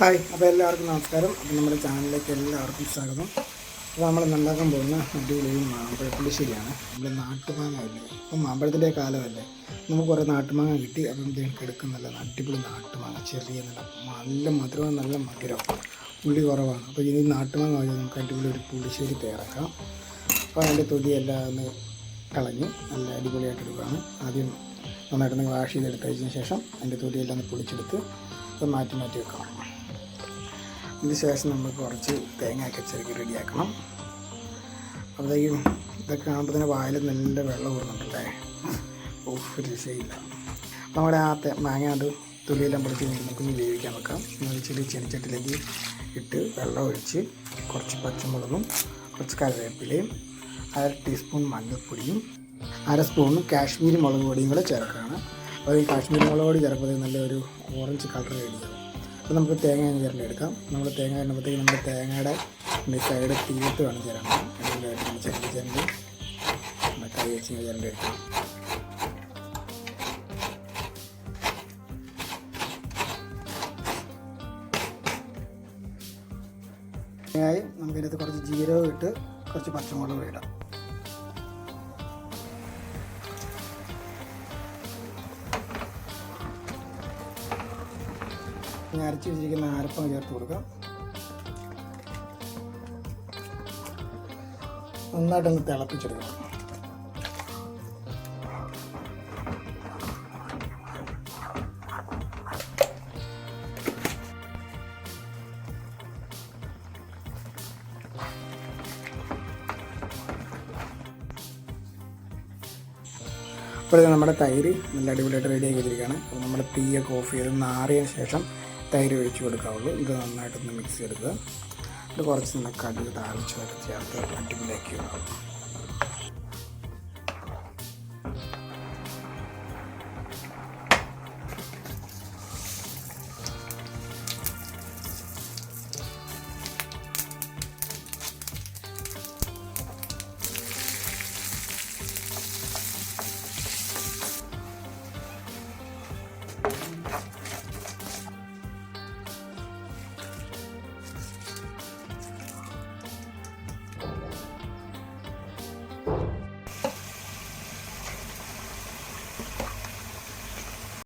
Hi അപ്പോൾ എല്ലാവർക്കും നമസ്കാരം. അപ്പോൾ നമ്മുടെ ചാനലിലേക്ക് എല്ലാവർക്കും സ്വാഗതം. അപ്പോൾ നമ്മൾ ഉണ്ടാക്കാൻ പോകുന്ന അടിപൊളി മാമ്പഴ പുളിശ്ശേരിയാണ് നമ്മുടെ നാട്ടുമാങ്ങ അല്ലേ? അപ്പോൾ മാമ്പഴത്തിന്റെ കാലമല്ലേ? നമുക്ക് കുറേ നാട്ടുമാങ്ങ കിട്ടി. അപ്പം എടുക്കുന്ന നല്ല അടിപൊളി നാട്ടുമാങ്ങ ചെറിയ നല്ല നല്ല മധുരവും നല്ല മധുരം. പുള്ളി കുറവാണ്. അപ്പോൾ ഇനി നാട്ടുമാങ്ങ വഴി നമുക്ക് അടിപൊളി ഒരു പുളിശ്ശേരി തയ്യാറാക്കാം. അപ്പോൾ അതിന്റെ തൊലിയെല്ലാം ഒന്ന് കളഞ്ഞ് നല്ല അടിപൊളിയായിട്ട് എടുക്കുകയാണ്. ആദ്യം നന്നായിട്ടൊന്ന് വാഷ് ചെയ്തെടുത്തതിന് ശേഷം അതിന്റെ തൊലിയെല്ലാം ഒന്ന് പൊളിച്ചെടുത്ത് മാറ്റി മാറ്റി വെക്കണം ഇതിന് ശേഷം നമ്മൾ കുറച്ച് തേങ്ങയൊക്കെ ചെറുക്കി റെഡിയാക്കണം. അപ്പോഴത്തേക്കും ഇതൊക്കെ കാണുമ്പോൾ തന്നെ വായിൽ നല്ല വെള്ളം കൂടുന്നുണ്ടല്ലേ ഓഫ് രക്ഷയില്ല. അപ്പം നമ്മുടെ ആ മാങ്ങാണ്ട് മാങ്ങ അത് പൊളിച്ച് കഴിഞ്ഞ് നമുക്കൊന്ന് വേവിക്കാൻ വെക്കാം. ചെറിയ ചെടിച്ചട്ടിലേക്ക് ഇട്ട് വെള്ളം ഒഴിച്ച് കുറച്ച് പച്ചമുളകും കുറച്ച് കറിവേപ്പിലയും അര ടീസ്പൂൺ മഞ്ഞൾപ്പൊടിയും അര സ്പൂൺ കാശ്മീരി മുളക് പൊടിയും കൂടെ ചേർക്കുകയാണ്. അപ്പോൾ ഈ കാശ്മീരി മുളക് പൊടി ചേർക്കുമ്പോൾ നല്ലൊരു ഓറഞ്ച് കളർ റെഡിയാവും അപ്പോൾ നമുക്ക് തേങ്ങ ചേർന്ന് എടുക്കാം നമ്മൾ തേങ്ങ ഇടുമ്പോഴത്തേക്ക് നമ്മൾ തേങ്ങയുടെ സൈഡ് തീർത്ത് വേണം ചേരണം അടിപൊളിയായിട്ട് ചെറുത് ചേർന്ന് നമ്മുടെ കൈ വെച്ച് ചേർന്ന് എടുക്കാം തേങ്ങയായി നമുക്കതിനകത്ത് കുറച്ച് ജീരകം ഇട്ട് കുറച്ച് പച്ചമുളക് ഇടാം. ഇനി അരച്ച് വെച്ചിരിക്കുന്ന അരപ്പം ചേർത്ത് കൊടുക്കാം. നന്നായിട്ടൊന്ന് തിളപ്പിച്ചെടുക്കണം. ഇപ്പോൾ നമ്മുടെ തൈര് നല്ല അടിപൊളിയായിട്ട് റെഡി ആക്കി വെച്ചിരിക്കുകയാണ്. അപ്പോൾ നമ്മുടെ തീയൊക്കെ ഓഫ് ചെയ്ത് നാറിയതിന് ശേഷം തൈര് ഒഴിച്ച് കൊടുക്കാവുള്ളൂ. ഇത് നന്നായിട്ടൊന്ന് മിക്സ് ചെയ്തെടുക്കുക. ഇത് കുറച്ച് നല്ല കടുക് താഴ്ച വരെ ചേർത്ത് വെക്കണം